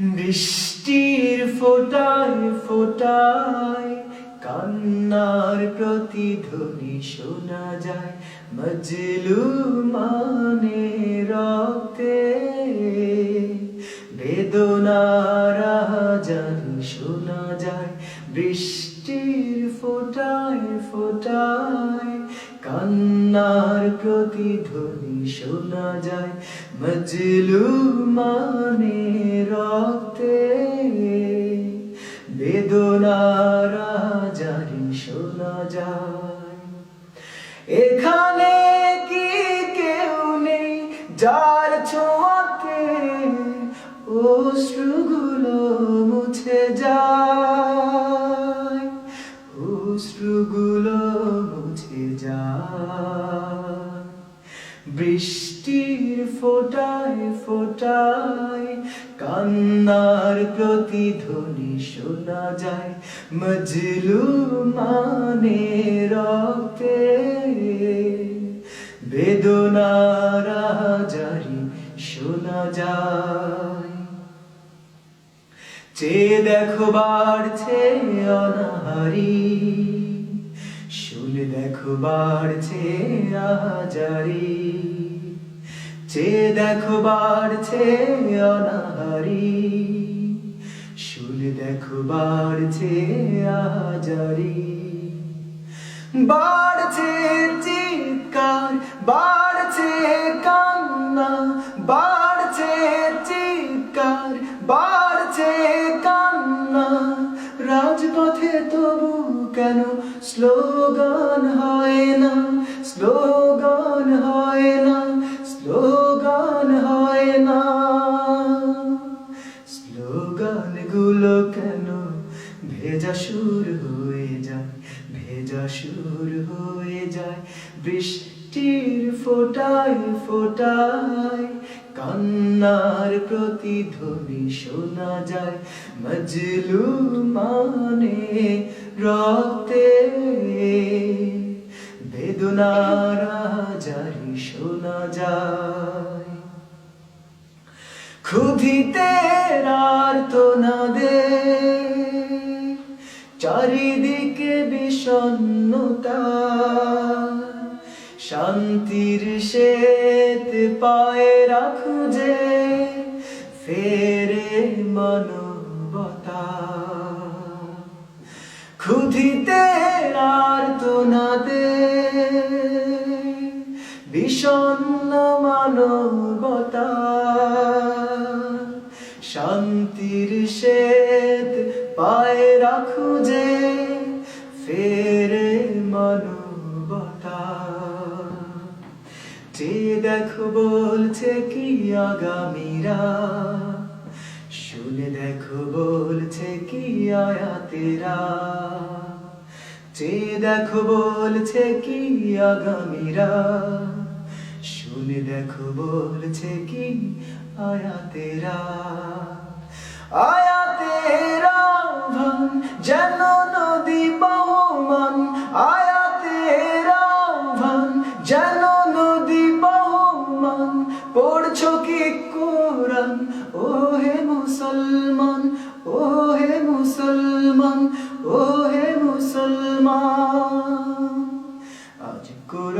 বৃষ্টির ফোটায় ফোটায়, কান্নার প্রতিধ্বনি শোনা যায়। মজলু মানে রক্তে বেদনার জানি শোনা যায়। বৃষ্টির ফোটায় ফোটায়, কান্নার প্রতিধ্বনি শোনা যায়। মজলু মানে রক্তে যার ছোঁয়াতে অশ্রুগুলো মুছে যায়, অশ্রুগুলো মুছে যায়। বৃষ্টির ফোটায় ফোটায় কান্নার প্রতিধ্বনি শোনা যায়, মজলু মানে রক্তে। বেদনার জারি শোনা যায়। চেয়ে দেখো বাড়ছে অনাহারি, শুনে দেখো বাড়ছে আজারি। চেয়ে দেখো বাড়ছে অনাহারি, শুনে দেখো বাড়ছে আজারি। বাড়ছে বাড়ছে কান্না, বাড়ছে চিৎকার, বাড়ছে কান্না। রাজপথে তবু কেন স্লোগান হয় না? স্লোগান হয় না? স্লোগান হয় না? স্লোগানগুলো কেন ভেজা সুর হয়ে যায়? ভেজা সুর হয়ে যায়? বৃষ্টির ফোটায় ফোটায় কান্নার প্রতিধ্বনি শোনা যায় মজলু মানে রক্তে। বেদনার শোনা যায়। ক্ষুধিতে শ্বেত পায়ে রাখু যে ফেরে মানবতা। ক্ষুধিতে আর দে বিষণ্ণ মানবতা। শান্তির শ্বেত পায়ে রাখু যে ফেরে যে দেখো বলছে কি আগামীরা? শুনে দেখো বলছে কি আয়াতেরা? যে দেখো বলছে কি আগামীরা? শুনে দেখো বলছে কি আয়াতেরা?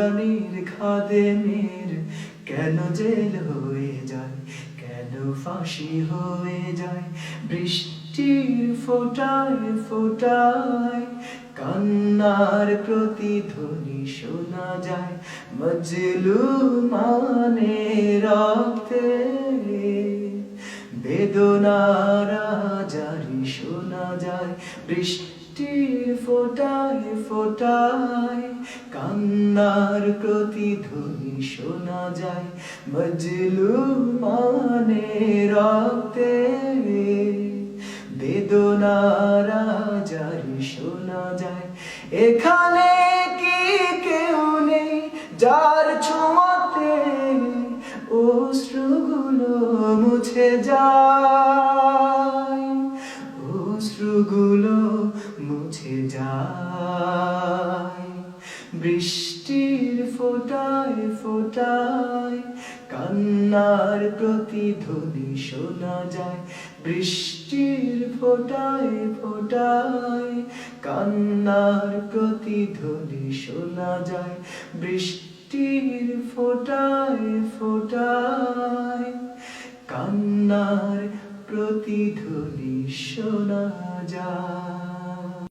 কোরআনের খাদেমের কেন জেল হয়ে যায়, কেন ফাঁসি হয়ে যায়? বৃষ্টির ফোটায় ফোটায়, কান্নার প্রতিধ্বনি শোনা যায়। মজলু মানে রক্তে বেদনার জারি শোনা যায়। বৃষ্টির ফোটায় ফোটায়, কান্নার প্রতিধ্বনি শোনা যায়। মজলু মানে রক্তে বেদনার জারি শোনা যায়। এখানে কি কেউ নেই যার ছোঁয়াতে অশ্রুগুলো মুছে যায়। বৃষ্টির ফোটায় ফোটায়, কান্নার প্রতিধ্বনি শোনা যায়। বৃষ্টির ফোটায় ফোটায়, কান্নার প্রতিধ্বনি শোনা যায়। বৃষ্টির ফোটায় ফোটায়, কান্নার প্রতিধ্বনি শোনা যায়।